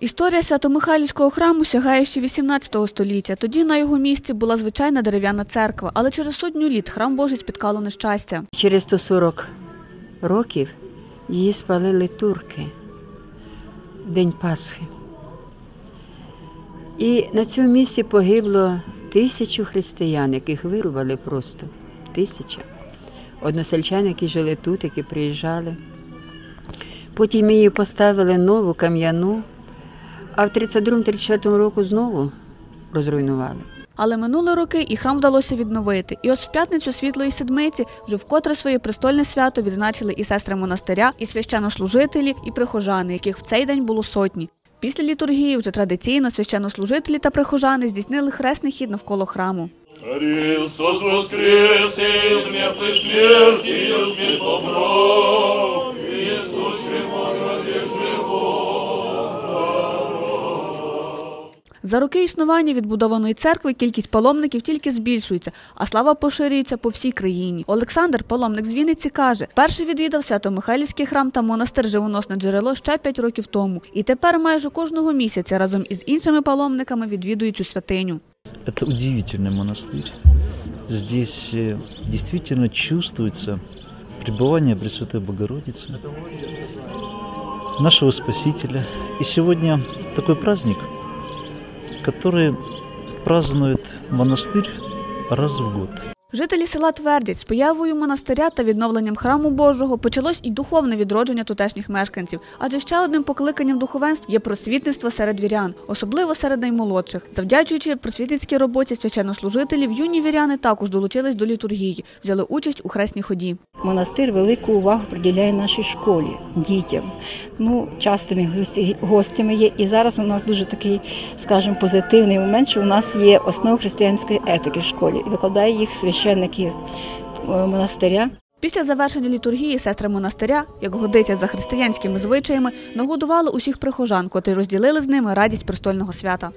Історія Свято-Михайлівського храму сягає ще 18 століття. Тоді на його місці була звичайна дерев'яна церква, але через сотню літ храм Божий спіткало нещастя. Через 140 років її спалили турки в День Пасхи. І на цьому місці погибло тисячу християн, яких вирубали просто. Тисяча. Односельчан, які жили тут, які приїжджали. Потім її поставили нову кам'яну, а в 32-34 року знову розруйнували. Але минули роки і храм вдалося відновити. І ось в п'ятницю Світлої Седмиці вже вкотре своє престольне свято відзначили і сестри монастиря, і священнослужителі, і прихожани, яких в цей день було сотні. Після літургії вже традиційно священнослужителі та прихожани здійснили хресний хід навколо храму. Христос воскрес мертвой смерти, из мир За роки існування відбудованої церкви кількість паломників тільки збільшується, а слава поширюється по всій країні. Олександр, паломник з Вінниці, каже, перший відвідав Свято-Михайлівський храм та монастир Живоносне джерело ще п'ять років тому. І тепер майже кожного місяця разом із іншими паломниками відвідує цю святиню. Это удивительный монастырь. Здесь э, действительно чувствуется пребывание Пресвятой Богородицы, нашего Спасителя. И сегодня такой праздник, который празднует монастырь раз в год. Жителі села твердять, з появою монастиря та відновленням храму Божого почалось і духовне відродження тутешніх мешканців. Адже ще одним покликанням духовенств є просвітництво серед вірян, особливо серед наймолодших. Завдячуючи просвітницькій роботі священнослужителів, юні віряни також долучились до літургії, взяли участь у хресній ході. Монастир велику увагу приділяє нашій школі, дітям. Ну, частими гостями є. І зараз у нас дуже такий, скажімо, позитивний момент, що у нас є основа християнської етики в школі. Викладає їх священники е, монастиря. Після завершення літургії сестри монастиря, як годиться за християнськими звичаями, нагодували усіх прихожан, котрі розділили з ними радість престольного свята.